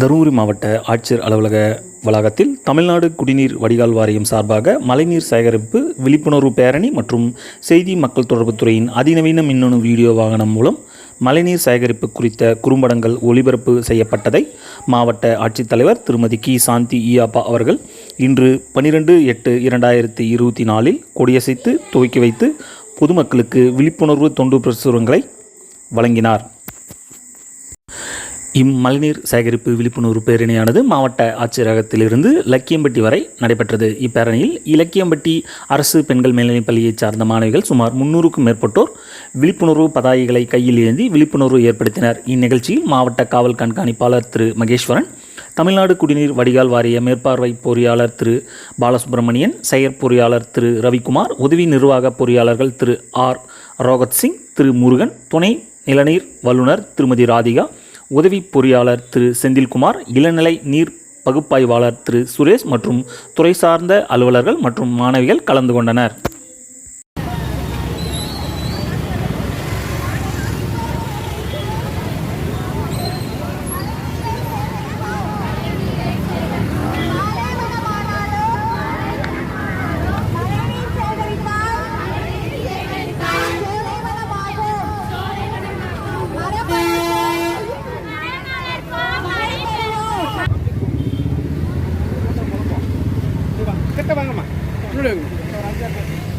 தருமபுரி மாவட்ட ஆட்சியர் அலுவலக வளாகத்தில் தமிழ்நாடு குடிநீர் வடிகால் வாரியம் சார்பாக மழைநீர் சேகரிப்பு விழிப்புணர்வு பேரணி மற்றும் செய்தி மக்கள் தொடர்புத்துறையின் அதிநவீன மின்னணு வீடியோ வாகனம் மூலம் மழைநீர் சேகரிப்பு குறித்த குறும்படங்கள் ஒளிபரப்பு செய்யப்பட்டதை மாவட்ட ஆட்சித்தலைவர் திருமதி கி. சாந்தி ஈயாப்பா அவர்கள் இன்று பனிரெண்டு எட்டு இரண்டாயிரத்தி இருபத்தி நாலில் கொடியசைத்து துவக்கி வைத்து பொதுமக்களுக்கு விழிப்புணர்வு தொண்டு பிரசுரங்களை வழங்கினார். இம்மழைநீர் சேகரிப்பு விழிப்புணர்வு பேரணியானது மாவட்ட ஆட்சியரகத்திலிருந்து லக்கியம்பட்டி வரை நடைபெற்றது. இப்பேரணியில் இலக்கியம்பட்டி அரசு பெண்கள் மேல்நிலைப் பள்ளியைச் சார்ந்த மாணவிகள் சுமார் முன்னூறுக்கும் மேற்பட்டோர் விழிப்புணர்வு பதாகைகளை கையில் ஏந்தி விழிப்புணர்வு ஏற்படுத்தினர். இந்நிகழ்ச்சியில் மாவட்ட காவல் கண்காணிப்பாளர் திரு மகேஸ்வரன் தமிழ்நாடு குடிநீர் வடிகால் வாரிய மேற்பார்வை பொறியாளர் திரு பாலசுப்ரமணியன் செயற் பொறியாளர் திரு ரவிக்குமார் உதவி நிர்வாக பொறியாளர்கள் திரு ஆர். ரோகத் சிங் திரு முருகன் துணை நிலநீர் வல்லுநர் திருமதி ராதிகா உதவி பொறியாளர் திரு செந்தில்குமார் இளநிலை நீர் பகுப்பாய்வாளர் திரு சுரேஷ் மற்றும் துறை சார்ந்த அலுவலர்கள் மற்றும் மாணவிகள் கலந்து கொண்டனர். 日两。